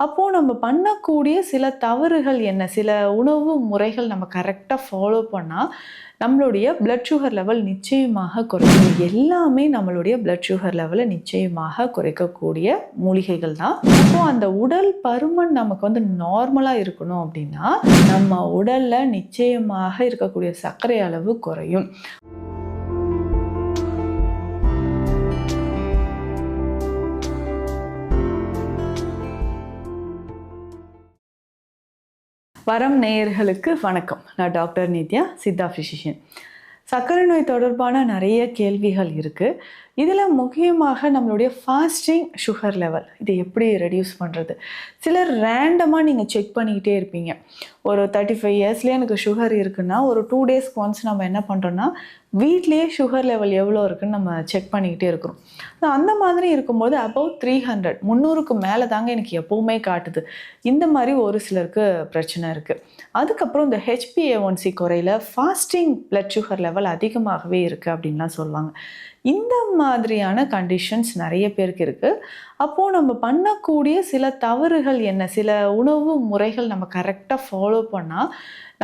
அப்போது நம்ம பண்ணக்கூடிய சில தவறுகள் என்ன? சில உணவு முறைகள் நம்ம கரெக்டாக ஃபாலோ பண்ணால் நம்மளுடைய பிளட் சுகர் லெவல் நிச்சயமாக குறையும். எல்லாமே நம்மளுடைய பிளட் சுகர் லெவலை நிச்சயமாக குறைக்கக்கூடிய மூலிகைகள் தான். அப்போ அந்த உடல் பருமன் நமக்கு வந்து நார்மலாக இருக்கணும் அப்படின்னா நம்ம உடலில் நிச்சயமாக இருக்கக்கூடிய சர்க்கரை அளவு குறையும். வரம் நேயர்களுக்கு வணக்கம். நான் டாக்டர் நித்யா சித்தா ஃபிசிஷியன் சர்க்கரை நோய் தொடர்பான நிறைய கேள்விகள் இருக்குது இதில் முக்கியமாக நம்மளுடைய ஃபாஸ்டிங் சுகர் லெவல் இதை எப்படி ரெடியூஸ் பண்ணுறது சிலர் ரேண்டமாக நீங்கள் செக் பண்ணிக்கிட்டே இருப்பீங்க. ஒரு தேர்ட்டி ஃபைவ் இயர்ஸ்லேயே எனக்கு சுகர் இருக்குன்னா ஒரு டூ டேஸ்க்கு ஒன்ஸ் நம்ம என்ன பண்ணுறோன்னா வீட்லேயே சுகர் லெவல் எவ்வளோ இருக்குன்னு நம்ம செக் பண்ணிக்கிட்டே இருக்கிறோம். So, அந்த மாதிரி இருக்கும்போது அபவ் த்ரீ ஹண்ட்ரட் முந்நூறுக்கு மேலே தாங்க எனக்கு எப்போவுமே காட்டுது. இந்த மாதிரி ஒரு சிலருக்கு பிரச்சனை இருக்குது அதுக்கப்புறம் இந்த H B A one C குறையில் fasting blood sugar level அதிகமாகவே இருக்குது அப்படின்லாம் சொல்லுவாங்க. இந்த மாதிரியான கண்டிஷன்ஸ் நிறைய பேருக்கு இருக்குது அப்போது நம்ம பண்ணக்கூடிய சில தவறுகள் என்ன? சில உணவு முறைகள் நம்ம கரெக்டாக ஃபாலோ பண்ணால்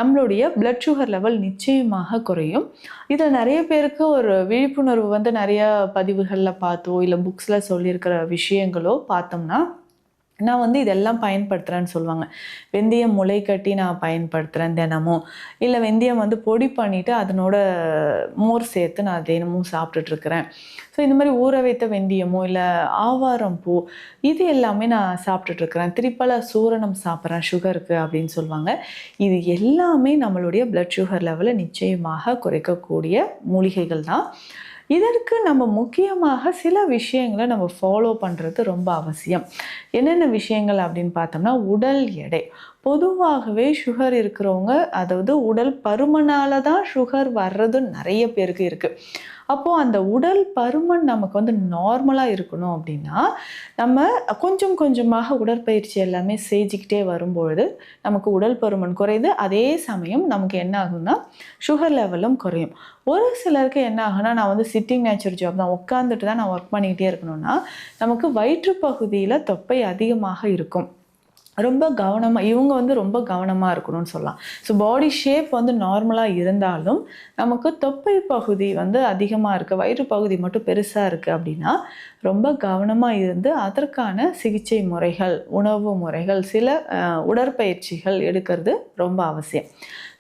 நம்மளுடைய பிளட் சுகர் லெவல் நிச்சயமாக குறையும். இதில் நிறைய பேருக்கு ஒரு விழிப்புணர்வு வந்து நிறைய பதிவுகளில் பார்த்தோ இல்லை புக்ஸில் சொல்லியிருக்கிற விஷயங்களோ பார்த்தோம்னா நான் வந்து இதெல்லாம் பயன்படுத்துகிறேன்னு சொல்லுவாங்க. வெந்தயம் முளை கட்டி நான் பயன்படுத்துகிறேன் தினமும். இல்லை வெந்தயம் வந்து பொடி பண்ணிவிட்டு அதனோட மோர் சேர்த்து நான் தினமும் சாப்பிட்டுட்ருக்குறேன். ஸோ இந்த மாதிரி ஊற வைத்த வெந்தயமோ இல்லை ஆவாரம் பூ இது எல்லாமே நான் சாப்பிட்டுட்ருக்குறேன். திரிப்பல சூரணம் சாப்பிட்றேன் சுகருக்கு அப்படின்னு சொல்லுவாங்க. இது எல்லாமே நம்மளுடைய பிளட் சுகர் லெவலை நிச்சயமாக குறைக்கக்கூடிய மூலிகைகள் தான். இதற்கு நம்ம முக்கியமாக சில விஷயங்களை நம்ம ஃபாலோ பண்ணுறது ரொம்ப அவசியம். என்னென்ன விஷயங்கள் அப்படின்னு பார்த்தோம்னா உடல் எடை. பொதுவாகவே சுகர் இருக்கிறவங்க அதாவது உடல் பருமனால தான் சுகர் வர்றது நிறைய பேருக்கு இருக்குது அப்போது அந்த உடல் பருமன் நமக்கு வந்து நார்மலாக இருக்கணும் அப்படின்னா நம்ம கொஞ்சம் கொஞ்சமாக உடற்பயிற்சி எல்லாமே செஞ்சுக்கிட்டே வரும்பொழுது நமக்கு உடல் பருமன் குறையுது. அதே சமயம் நமக்கு என்ன ஆகும்னா சுகர் லெவலும் குறையும். ஒரு சிலருக்கு என்ன ஆகுனா நான் வந்து சிட்டிங் நேச்சர் ஜாப் தான் உட்காந்துட்டு தான் நான் ஒர்க் பண்ணிக்கிட்டே இருக்கணும்னா நமக்கு வயிற்று பகுதியில் தொப்பை அதிகமாக இருக்கும். ரொம்ப கவனமாக இவங்க வந்து ரொம்ப கவனமாக இருக்கணும்னு சொல்லலாம். ஸோ பாடி ஷேப் வந்து நார்மலாக இருந்தாலும் நமக்கு தொப்பை பகுதி வந்து அதிகமாக இருக்குது வயிறு பகுதி மட்டும் பெருசாக இருக்குது அப்படின்னா ரொம்ப கவனமாக இருந்து அதற்கான சிகிச்சை முறைகள் உணவு முறைகள் சில உடற்பயிற்சிகள் எடுக்கிறது ரொம்ப அவசியம்.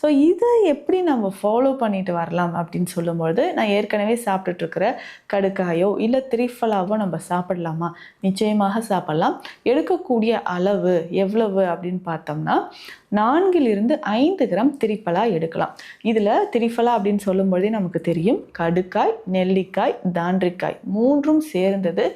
ஸோ இதை எப்படி நம்ம ஃபாலோ பண்ணிட்டு வரலாம் அப்படின்னு சொல்லும்பொழுது நான் ஏற்கனவே சாப்பிட்டுட்ருக்கிற கடுக்காயோ இல்லை திரிஃபலாவோ நம்ம சாப்பிடலாமா? நிச்சயமாக சாப்பிடலாம். எடுக்கக்கூடிய அளவு எவ்வளவு அப்படின்னு பார்த்தோம்னா நான்கிலிருந்து ஐந்து கிராம் திரிஃபலா எடுக்கலாம். இதில் திரிஃபலா அப்படின்னு சொல்லும்பொழுதே நமக்கு தெரியும். கடுக்காய் நெல்லிக்காய் தாண்டிக்காய் மூன்றும் சேர்ந்தது.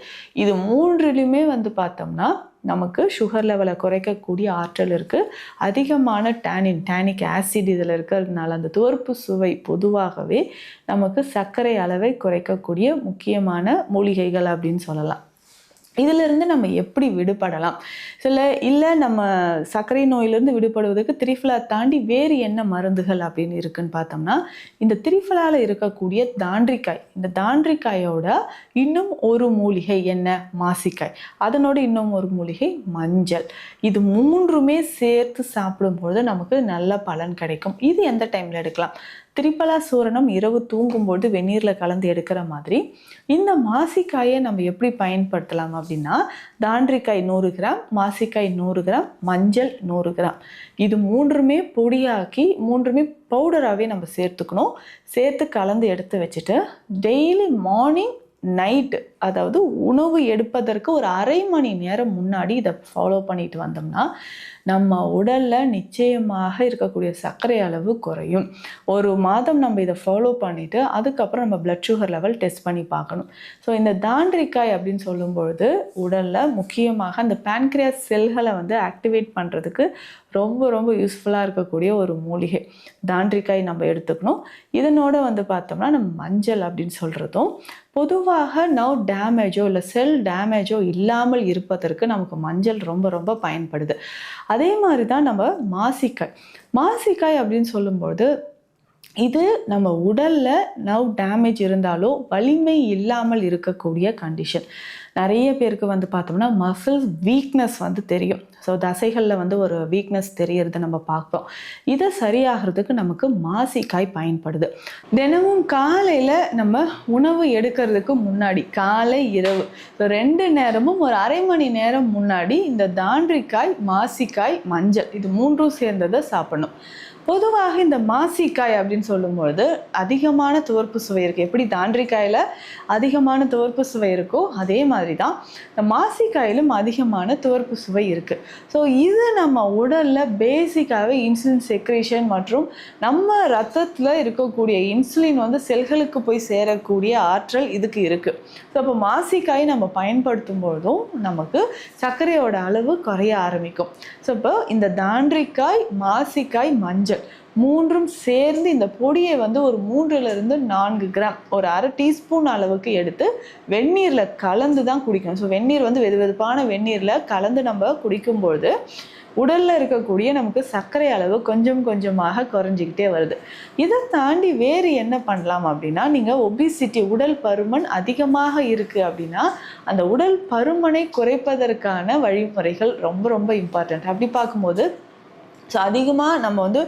இது மூன்றிலுமே வந்து பார்த்தோம்னா நமக்கு சுகர் லெவலை குறைக்கக்கூடிய ஆற்றல் இருக்குது அதிகமான டேனின் டேனிக் ஆசிட் இதில் இருக்கிறதுனால அந்த துவர்ப்பு சுவை பொதுவாகவே நமக்கு சர்க்கரை அளவை குறைக்கக்கூடிய முக்கியமான மூலிகைகள் அப்படின்னு சொல்லலாம். இதிலிருந்து நம்ம எப்படி விடுபடலாம்? சில இல்லை நம்ம சர்க்கரை நோயிலிருந்து விடுபடுவதற்கு திரிஃபலா தாண்டி வேறு என்ன மருந்துகள் அப்படின்னு இருக்குன்னு பார்த்தோம்னா இந்த திரிஃபலாவில் இருக்கக்கூடிய தாண்டிக்காய் இந்த தாண்டிக்காயோட இன்னும் ஒரு மூலிகை என்ன? மாசிக்காய். அதனோட இன்னும் ஒரு மூலிகை மஞ்சள். இது மூன்றுமே சேர்த்து சாப்பிடும்பொழுது நமக்கு நல்ல பலன் கிடைக்கும். இது எந்த டைமில் எடுக்கலாம்? திரிபலா சூரணம் இரவு தூங்கும்போது வெந்நீரில் கலந்து எடுக்கிற மாதிரி இந்த மாசிக்காயை நம்ம எப்படி பயன்படுத்தலாம் அப்படின்னா தாண்டிக்காய் நூறு கிராம் மாசிக்காய் நூறு கிராம் மஞ்சள் நூறு கிராம். இது மூன்றுமே பொடியாக்கி மூன்றுமே பவுடராகவே நம்ம சேர்த்துக்கணும். சேர்த்து கலந்து எடுத்து வச்சுட்டு டெய்லி மார்னிங் நைட்டு அதாவது உணவு எடுப்பதற்கு ஒரு அரை மணி நேரம் முன்னாடி இதை ஃபாலோ பண்ணிட்டு வந்தோம்னா நம்ம உடலில் நிச்சயமாக இருக்கக்கூடிய சர்க்கரை அளவு குறையும். ஒரு மாதம் நம்ம இதை ஃபாலோ பண்ணிவிட்டு அதுக்கப்புறம் நம்ம பிளட் சுகர் லெவல் டெஸ்ட் பண்ணி பார்க்கணும். ஸோ இந்த தாண்டிக்காய் அப்படின்னு சொல்லும்பொழுது உடலில் முக்கியமாக அந்த பேன்க்ரியாஸ் செல்களை வந்து ஆக்டிவேட் பண்ணுறதுக்கு ரொம்ப ரொம்ப யூஸ்ஃபுல்லாக இருக்கக்கூடிய ஒரு மூலிகை. தாண்டிக்காய் நம்ம எடுத்துக்கணும். இதனோட வந்து பார்த்தோம்னா நம்ம மஞ்சள் அப்படின்னு சொல்கிறதும் பொதுவாக நவ் டேமேஜோ இல்லை செல் டேமேஜோ இல்லாமல் இருப்பதற்கு நமக்கு மஞ்சள் ரொம்ப ரொம்ப பயன்படுது. அதே மாதிரி தான் நம்ம மாசிக்காய். மாசிக்காய் அப்படின்னு சொல்லும்போது இது நம்ம உடலில் நவ் டேமேஜ் இருந்தாலும் வலிமை இல்லாமல் இருக்கக்கூடிய கண்டிஷன் நிறைய பேருக்கு வந்து பார்த்தோம்னா மசில்ஸ் வீக்னஸ் வந்து தெரியும். ஸோ தசைகளில் வந்து ஒரு வீக்னஸ் தெரியறதை நம்ம பார்ப்போம் இதை சரியாகிறதுக்கு நமக்கு மாசிக்காய் பயன்படுது. தினமும் காலையில் நம்ம உணவு எடுக்கிறதுக்கு முன்னாடி காலை இரவு. ஸோ ரெண்டு நேரமும் ஒரு அரை மணி நேரம் முன்னாடி இந்த தாண்டிக்காய் மாசிக்காய் மஞ்சள் இது மூன்றும் சேர்ந்ததை சாப்பிடணும். பொதுவாக இந்த மாசிக்காய் அப்படின்னு சொல்லும்பொழுது அதிகமான துவர்ப்பு சுவை இருக்குது எப்படி? தாண்டிக்காயில் அதிகமான துவர்ப்பு சுவை இருக்கோ அதே மாதிரி தான் இந்த மாசிக்காயிலும் அதிகமான துவர்ப்பு சுவை இருக்குது ஸோ இது நம்ம உடலில் பேசிக்காகவே இன்சுலின் செக்ரேஷன் மற்றும் நம்ம ரத்தத்தில் இருக்கக்கூடிய இன்சுலின் வந்து செல்களுக்கு போய் சேரக்கூடிய ஆற்றல் இதுக்கு இருக்குது ஸோ அப்போ மாசிக்காய் நம்ம பயன்படுத்தும் பொழுதும் நமக்கு சர்க்கரையோட அளவு குறைய ஆரம்பிக்கும். ஸோ இப்போ இந்த தாண்டிக்காய் மாசிக்காய் மஞ்சள் மூன்றும் சேர்ந்து இந்த பொடியை வந்து ஒரு மூன்றுலேருந்து நான்கு கிராம் ஒரு அரை டீஸ்பூன் அளவுக்கு எடுத்து வெந்நீரில் கலந்து தான் குடிக்கணும். ஸோ வெந்நீர் வந்து வெது வெதுப்பான வெந்நீரில் கலந்து நம்ம குடிக்கும்பொழுது உடலில் இருக்கக்கூடிய நமக்கு சர்க்கரை அளவு கொஞ்சம் கொஞ்சமாக குறைஞ்சிக்கிட்டே வருது. இதை தாண்டி வேறு என்ன பண்ணலாம் அப்படின்னா நீங்கள் ஒபிசிட்டி உடல் பருமன் அதிகமாக இருக்குது அப்படின்னா அந்த உடல் பருமனை குறைப்பதற்கான வழிமுறைகள் ரொம்ப ரொம்ப இம்பார்ட்டண்ட் அப்படி பார்க்கும்போது ஸோ அதிகமாக நம்ம வந்து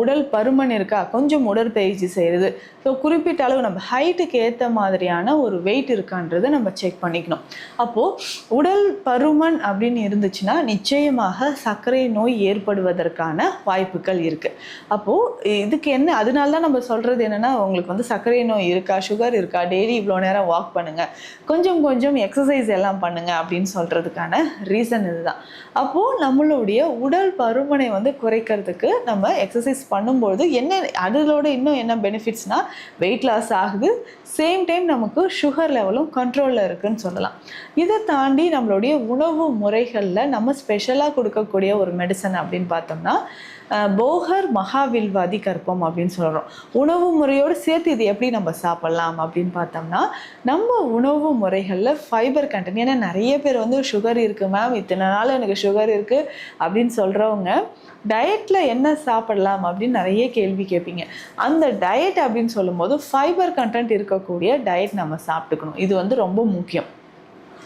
உடல் பருமன் இருக்கா? கொஞ்சம் உடற்பயிற்சி செய்கிறது ஸோ குறிப்பிட்ட அளவு நம்ம ஹைட்டுக்கு ஏற்ற மாதிரியான ஒரு வெயிட் இருக்கான்றதை நம்ம செக் பண்ணிக்கணும். அப்போது உடல் பருமன் அப்படின்னு இருந்துச்சுன்னா நிச்சயமாக சர்க்கரை நோய் ஏற்படுவதற்கான வாய்ப்புகள் இருக்குது அப்போது இதுக்கு என்ன அதனால தான் நம்ம சொல்கிறது என்னென்னா உங்களுக்கு வந்து சர்க்கரை நோய் இருக்கா? சுகர் இருக்கா? டெய்லி இவ்வளோ நேரம் வாக் பண்ணுங்கள் கொஞ்சம் கொஞ்சம் எக்ஸசைஸ் எல்லாம் பண்ணுங்கள் அப்படின்னு சொல்கிறதுக்கான ரீசன் இதுதான். அப்போது நம்மளுடைய உடல் பருமனை வந்து குறைக்கிறதுக்கு நம்ம எக்ஸசைஸ் பண்ணும்போது என்ன அதோட இன்னும் என்ன பெனிஃபிட்ஸ்னால் வெயிட் லாஸ் ஆகுது. சேம் டைம் நமக்கு சுகர் லெவலும் கண்ட்ரோலில் இருக்குதுன்னு சொல்லலாம். இதை தாண்டி நம்மளுடைய உணவு முறைகளில் நம்ம ஸ்பெஷலாக கொடுக்கக்கூடிய ஒரு மெடிசன் அப்படின்னு பார்த்தோம்னா போகர் மகாவில்வாதி கற்பம் அப்படின்னு சொல்கிறோம் உணவு முறையோடு சேர்த்து இது எப்படி நம்ம சாப்பிட்லாம் அப்படின்னு பார்த்தோம்னா நம்ம உணவு முறைகளில் ஃபைபர் கண்டென்ட் ஏன்னா நிறைய பேர் வந்து சுகர் இருக்குது மேம் இத்தனை நாள் எனக்கு சுகர் இருக்குது அப்படின்னு சொல்கிறவங்க டயட்டில் என்ன சாப்பிடலாம் அப்படின்னு நிறைய கேள்வி கேட்பீங்க. அந்த டயட் அப்படின்னு சொல்லும்போது ஃபைபர் கண்டென்ட் இருக்கக்கூடிய டயட் நம்ம சாப்பிட்டுக்கணும். இது வந்து ரொம்ப முக்கியம்.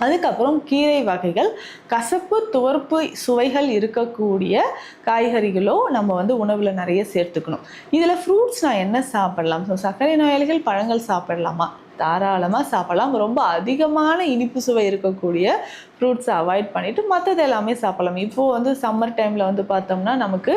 அதுக்கப்புறம் கீரை வகைகள் கசப்பு துவர்ப்பு சுவைகள் இருக்கக்கூடிய காய்கறிகளோ நம்ம வந்து உணவில் நிறைய சேர்த்துக்கணும். இதில் ஃப்ரூட்ஸ் நான் என்ன சாப்பிடலாம்? ஸோ சர்க்கரை நோயாளிகள் பழங்கள் சாப்பிடலாமா? தாராளமாக சாப்பிடலாம். ரொம்ப அதிகமான இனிப்பு சுவை இருக்கக்கூடிய ஃப்ரூட்ஸை அவாய்ட் பண்ணிவிட்டு மற்றது எல்லாமே சாப்பிடலாம். இப்போது வந்து சம்மர் டைமில் வந்து பார்த்தோம்னா நமக்கு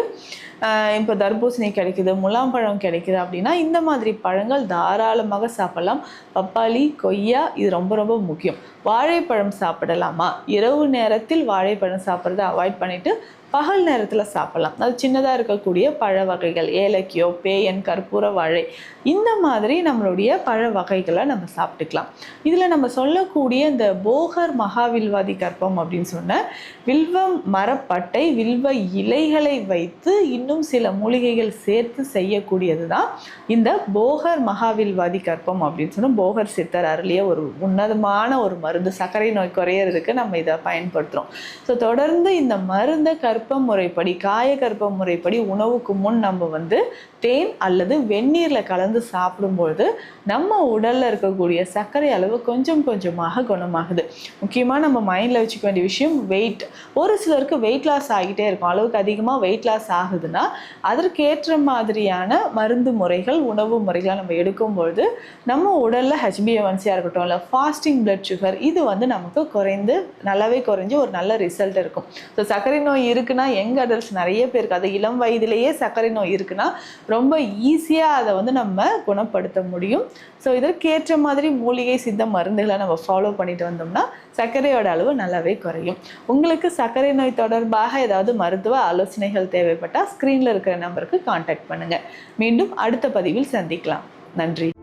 இப்போ தர்பூசணி கிடைக்குது முலாம்பழம் கிடைக்குது அப்படின்னா இந்த மாதிரி பழங்கள் தாராளமாக சாப்பிடலாம். பப்பாளி கொய்யா இது ரொம்ப ரொம்ப முக்கியம். வாழைப்பழம் சாப்பிடலாமா? இரவு நேரத்தில் வாழைப்பழம் சாப்பிட்றத அவாய்ட் பண்ணிவிட்டு பகல் நேரத்தில் சாப்பிடலாம். அது சின்னதாக இருக்கக்கூடிய பழ வகைகள் ஏலக்கியோ பேயன் கற்பூர வாழை இந்த மாதிரி நம்மளுடைய பழ வகைகளை நம்ம சாப்பிட்டுக்கலாம். இதில் நம்ம சொல்லக்கூடிய இந்த போகர் மகாவில்வாதி கற்பம் அப்படின்னு சொன்ன வில்வம் மரப்பட்டை வில்வ இலைகளை வைத்து இன்னும் சில மூலிகைகள் சேர்த்து செய்யக்கூடியது தான் இந்த போகர் மகாவில்வாதி கற்பம் அப்படின்னு சொன்னால் போகர் சித்தர் அருளிய ஒரு உன்னதமான ஒரு மருந்து. சர்க்கரை நோய் குறையிறதுக்கு நம்ம இதை பயன்படுத்துகிறோம் ஸோ தொடர்ந்து இந்த மருந்தை கற்ப முறைப்படி காய கற்ப முறைப்படி உணவுக்கு முன் நம்ம வந்து தேன் அல்லது வெந்நீரில் கலந்து சாப்பிடும்பொழுது நம்ம உடலில் இருக்கக்கூடிய சர்க்கரை அளவு கொஞ்சம் கொஞ்சமாக குணமாகுது. முக்கியமாக நம்ம மைண்டில் வச்சுக்க வேண்டிய விஷயம் வெயிட் ஒரு சிலருக்கு வெயிட் லாஸ் ஆகிட்டே இருக்கும். அளவுக்கு அதிகமாக வெயிட் லாஸ் ஆகுதுன்னா அதற்கேற்ற மாதிரியான மருந்து முறைகள் உணவு முறைகளை நம்ம எடுக்கும்பொழுது நம்ம உடலில் ஹெச்பிஎவன்சியாக இருக்கட்டும் இல்லை ஃபாஸ்டிங் பிளட் சுகர் இது வந்து நமக்கு குறைந்து நல்லாவே குறைஞ்சு ஒரு நல்ல ரிசல்ட் இருக்கும். ஸோ சர்க்கரை நோய் இருக்குன்னா யங் அடல்ட்ஸ் நிறைய பேருக்கு அது இளம் வயதிலேயே சர்க்கரை நோய் இருக்குன்னா ரொம்ப ஈஸியாக அதை வந்து நம்ம குணப்படுத்த முடியும். ஸோ இதற்கேற்ற மாதிரி மூலிகை சித்த மருந்துகளை நம்ம ஃபாலோ பண்ணிட்டு வந்தோம்னா சர்க்கரையோட அளவு நல்லாவே குறையும். உங்களுக்கு சர்க்கரை நோய் தொடர்பாக ஏதாவது மருத்துவ ஆலோசனைகள் தேவைப்பட்டால் ஸ்க்ரீனில் இருக்கிற நம்பருக்கு காண்டாக்ட் பண்ணுங்கள் மீண்டும் அடுத்த பதிவில் சந்திக்கலாம். நன்றி.